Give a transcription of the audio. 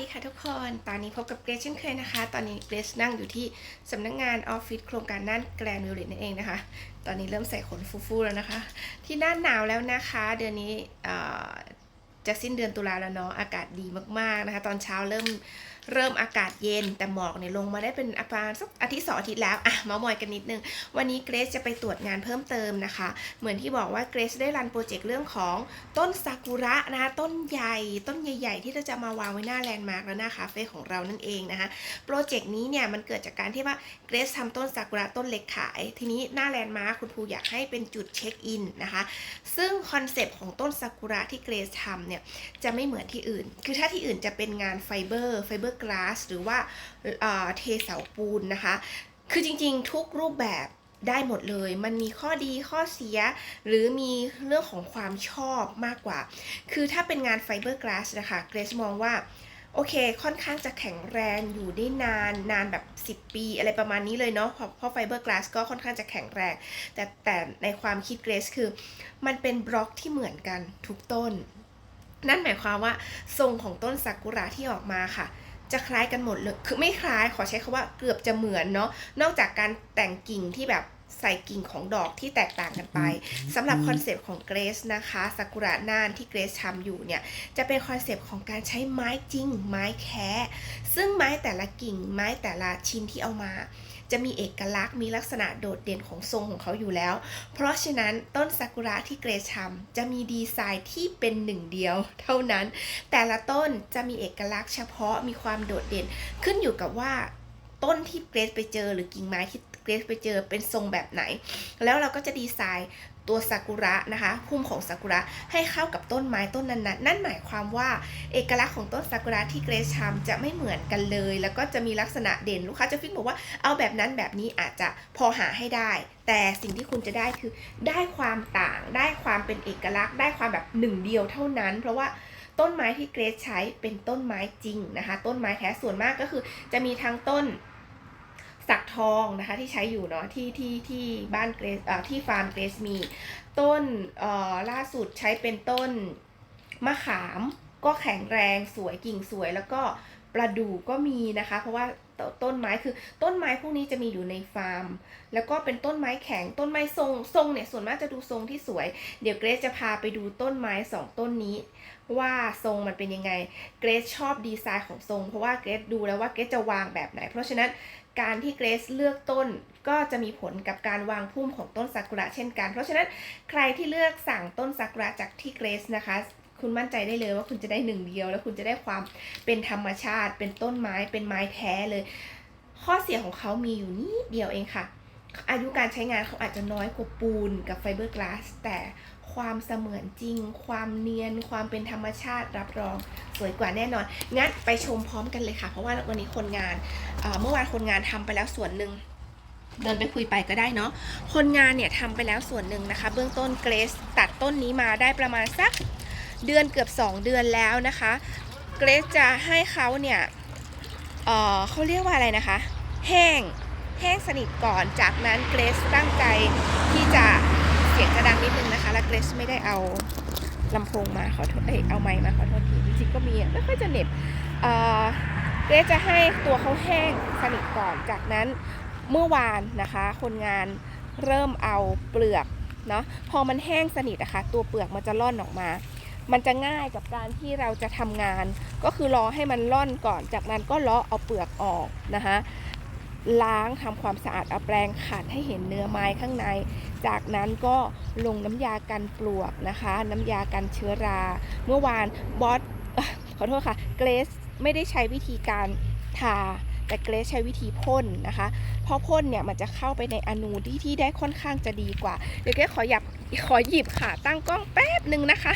ดีค่ะทุกคน ตอนนี้พบกับเกรซเช่นเคยนะคะ ตอนนี้เกรซนั่งอยู่ที่สำนักงานออฟฟิศโครงการน่านแกรนด์วิลเลจนั่นเองนะคะ ตอนนี้เริ่มใส่ขนฟูๆแล้วนะคะ ที่น่านหนาวแล้วนะคะ เดือนนี้จะสิ้นเดือนตุลาแล้วเนาะ อากาศดีมากๆนะคะ ตอนเช้าเริ่ม เริ่มอากาศเย็นแต่หมอกเนี่ยลงมาได้เป็นประมาณสักอาทิตย์สองอาทิตย์แล้วอะมามอยกันนิดนึง วันนี้เกรซจะไปตรวจงานเพิ่มเติมนะคะ เหมือนที่บอกว่าเกรซได้รันโปรเจกต์เรื่องของต้นซากุระนะคะต้นใหญ่ต้นใหญ่ ๆ ที่เราจะมาวางไว้หน้าแลนด์มาร์กและหน้าคาเฟ่ของเรานั่นเองนะคะโปรเจกต์นี้เนี่ยมันเกิดจากการที่ว่าเกรซทำต้นซากุระต้นเล็กขาย ทีนี้หน้าแลนด์มาร์คคุณครูอยากให้เป็นจุดเช็คอินนะคะซึ่งคอนเซปต์ของต้นซากุระที่เกรซทำเนี่ยจะไม่เหมือนที่อื่น คือถ้าที่อื่นจะเป็นงานไฟเบอร์ไฟเบอร์กลาสหรือว่าเทเสาปูนนะคะ คือจริงๆ ทุกรูปแบบได้หมดเลย มันมีข้อดีข้อเสีย หรือมีเรื่องของความชอบมากกว่า คือถ้าเป็นงานไฟเบอร์กลาสนะคะ เกรซมองว่าโอเค ค่อนข้างจะแข็งแรงอยู่ได้นานนานแบบ 10 ปี อะไรประมาณนี้เลยเนาะ เพราะเพราะไฟเบอร์กลาสก็ค่อนข้างจะแข็งแรง แต่แต่ในความคิดเกรซคือ มันเป็นบล็อกที่เหมือนกันทุกต้น นั่นหมายความว่าทรงของต้นซากุระที่ออกมาค่ะ จะคล้ายกันหมดเลย คือไม่คล้ายขอใช้คำว่าเกือบจะเหมือนเนาะ นอกจากการแต่งกิ่งที่แบบใส่กิ่งของดอกที่แตกต่างกันไปสำหรับคอนเซปต์ของเกรซนะคะซากุระน่านที่เกรซทำอยู่เนี่ยจะเป็นคอนเซปต์ของการใช้ไม้จริง ไม้แคะซึ่งไม้แต่ละกิ่งไม้แต่ละชิ้นที่เอามา จะมีเอกลักษณ์มีลักษณะโดดเด่นของทรงของเขาอยู่แล้ว เพราะฉะนั้นต้นซากุระที่เกรซทำจะมีดีไซน์ที่เป็นหนึ่งเดียวเท่านั้น แต่ละต้นจะมีเอกลักษณ์เฉพาะมีความโดดเด่น ขึ้นอยู่กับว่าต้นที่เกรซไปเจอหรือกิ่งไม้ที่เกรซไปเจอเป็นทรงแบบไหน แล้วเราก็จะดีไซน์ ตัวซากุระนะคะพุ่มของซากุระให้เข้ากับต้นไม้ต้นนั้นๆนั่นหมายความว่าเอกลักษณ์ของต้นซากุระที่เกรซทำจะไม่เหมือนกันเลย แล้วก็จะมีลักษณะเด่นลูกค้าจะฟิกบอกว่าเอาแบบนั้นแบบนี้อาจจะพอหาให้ได้ แต่สิ่งที่คุณจะได้คือได้ความต่างได้ความเป็นเอกลักษณ์ ได้ความแบบหนึ่งเดียวเท่านั้น เพราะว่าต้นไม้ที่เกรซใช้เป็นต้นไม้จริงนะคะ ต้นไม้แท้ส่วนมากก็คือจะมีทั้งต้น สักทองนะคะที่ใช้อยู่เนาะที่ที่ที่บ้านเกรสอ่อที่ฟาร์มเกรสมี ต้นเออล่าสุดใช้เป็นต้นมะขามก็แข็งแรงสวยกิ่งสวยแล้วก็ประดู่ก็มีนะคะ เพราะว่าตต้นไม้คือต้นไม้พวกนี้จะมีอยู่ในฟาร์ม แล้วก็เป็นต้นไม้แข็งต้นไม้ทรงทรงเนี่ยส่วนมากจะดูทรงที่สวย เดี๋ยวเกรซจะพาไปดูต้นไม้สองต้นนี้ ว่าทรงมันเป็นยังไง เกรซชอบดีไซน์ของทรง เพราะว่าเกรซดูแล้วว่าเกรซจะวางแบบไหน เพราะฉะนั้นการที่เกรซเลือกต้นก็จะมีผลกับการวางพุ่มของต้นซากุระเช่นกัน เพราะฉะนั้นใครที่เลือกสั่งต้นซากุระจากที่เกรซนะคะ คุณมั่นใจได้เลยว่าคุณจะได้หนึ่งเดียว แล้วคุณจะได้ความเป็นธรรมชาติ เป็นต้นไม้ เป็นไม้แท้เลย ข้อเสียของเขามีอยู่นิดเดียวเองค่ะ อายุการใช้งานเขาอาจจะน้อยกว่าปูนกับไฟเบอร์กลาส แต่ความเสมือนจริง ความเนียน ความเป็นธรรมชาติรับรอง สวยกว่าแน่นอน งั้นไปชมพร้อมกันเลยค่ะ เพราะว่าวันนี้คนงานเมื่อวานคนงานทำไปแล้วส่วนหนึ่งเดินไปคุยไปก็ได้เนาะ คนงานเนี่ยทำไปแล้วส่วนหนึ่งนะคะ เบื้องต้นเกรซตัดต้นนี้มาได้ประมาณสัก เดือนเกือบ 2 เดือนแล้วนะคะ เกรซจะให้เขาเนี่ยเเขาเรียกว่าอะไรนะคะ แห้งแห้งสนิทก่อน จากนั้นเกรซตั้งใจที่จะเสียงกระดังนิดนึงนะคะ และเกรซไม่ได้เอาลำโพงมาขอโทษเอ้ยเอาไมค์มาขอโทษทีจริงๆก็มีไม่ค่อยจะเหน็บเเกรซจะให้ตัวเขาแห้งสนิทก่อน จากนั้นเมื่อวานนะคะ คนงานเริ่มเอาเปลือกเนาะพอมันแห้งสนิทนะคะ ตัวเปลือกมันจะล่อนออกมา มันจะง่ายกับการที่เราจะทำงาน ก็คือรอให้มันล่อนก่อน จากนั้นก็เลาะเอาเปลือกออกนะคะล้างทำความสะอาดเอาแปรงขัดให้เห็นเนื้อไม้ข้างใน จากนั้นก็ลงน้ำยากันปลวกนะคะ น้ำยากันเชื้อรา เมื่อวานบอสขอโทษค่ะเกรซไม่ได้ใช้วิธีการทาแต่เกรซใช้วิธีพ่นนะคะ เพราะพ่นเนี่ยมันจะเข้าไปในอนูที่ที่ได้ค่อนข้างจะดีกว่า เดี๋ยวเกรซขอหยับขอหยิบขาตั้งกล้องแป๊บหนึ่งนะคะ